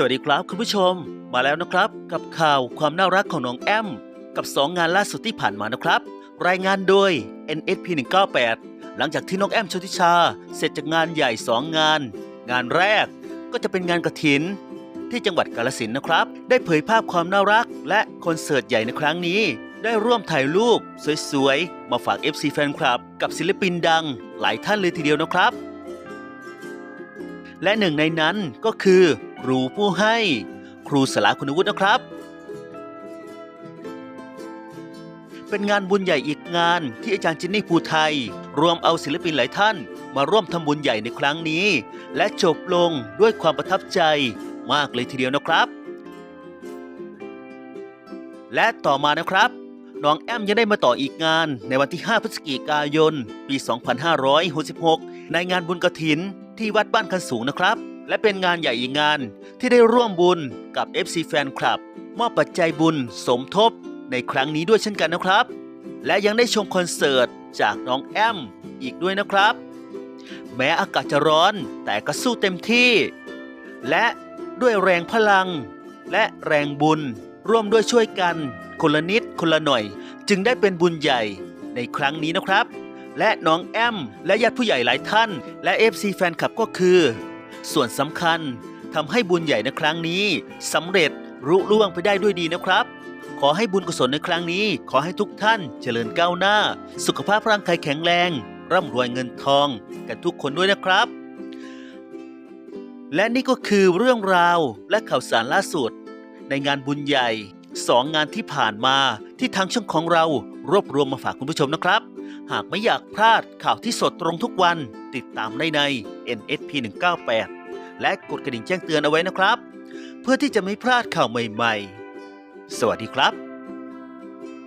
สวัสดีครับคุณผู้ชม มาแล้วนะครับ กับข่าวความน่ารักของน้องแอม กับ 2 งานล่าสุดที่ผ่านมานะครับ รายงานโดย NSP 198 หลังจากที่น้องแอมชนทิชา เสร็จจากงานใหญ่ 2 งาน งานแรกก็จะเป็นงานกระถิน ที่จังหวัดกาลสินนะครับ ได้เผยภาพความน่ารัก และคอนเสิร์ตใหญ่ในครั้งนี้ ได้ร่วมถ่ายรูป สวยๆ มาฝาก FC แฟนคลับ กับศิลปินดัง หลายท่านเลยทีเดียวนะครับ และหนึ่งในนั้นก็คือ ครูผู้ให้ ครูสลาคุณวุฒินะครับ เป็นงานบุญใหญ่อีกงานที่อาจารย์จินนี่ภูไทย รวมเอาศิลปินหลายท่าน มาร่วมทำบุญใหญ่ในครั้งนี้ และจบลงด้วยความประทับใจมากเลยทีเดียวนะครับ และต่อมานะครับน้องแอมยังได้มาต่ออีกงานในวันที่ 5 พฤศจิกายน ปี 2566 ในงานบุญกระถินที่วัดบ้านคันสูงนะครับ และเป็นงานใหญ่อีกงานที่ได้ร่วมบุญกับ FC แฟนคลับมอบปัจจัยบุญสมทบในครั้งนี้ด้วยเช่นกันนะครับ และยังได้ชมคอนเสิร์ตจากน้องแอมอีกด้วยนะครับ แม้อากาศจะร้อนแต่ก็สู้เต็มที่ และด้วยแรงพลัง และแรงบุญร่วมด้วยช่วยกัน คนละนิดคนละหน่อย จึงได้เป็นบุญใหญ่ในครั้งนี้นะครับ และน้องแอม และญาติผู้ใหญ่หลายท่าน และ FC แฟนคลับก็คือ ส่วนสำคัญทำให้บุญใหญ่ในครั้งนี้สำเร็จรุล่วงไปได้ด้วยดีนะครับ ขอให้บุญกุศลในครั้งนี้ ขอให้ทุกท่านเจริญก้าวหน้า สุขภาพร่างกายแข็งแรง ร่ำรวยเงินทองกันทุกคนด้วยนะครับ และนี่ก็คือเรื่องราวและข่าวสารล่าสุด ในงานบุญใหญ่สองงานที่ผ่านมาที่ทางช่องของเรารวบรวมมาฝากคุณผู้ชมนะครับ หากไม่อยากพลาดข่าวที่สดตรงทุกวัน ติดตามได้ใน NSP 198และกดกระดิ่งแจ้งเตือนเอาไว้นะครับ เพื่อที่จะไม่พลาดข่าวใหม่ ๆ สวัสดีครับ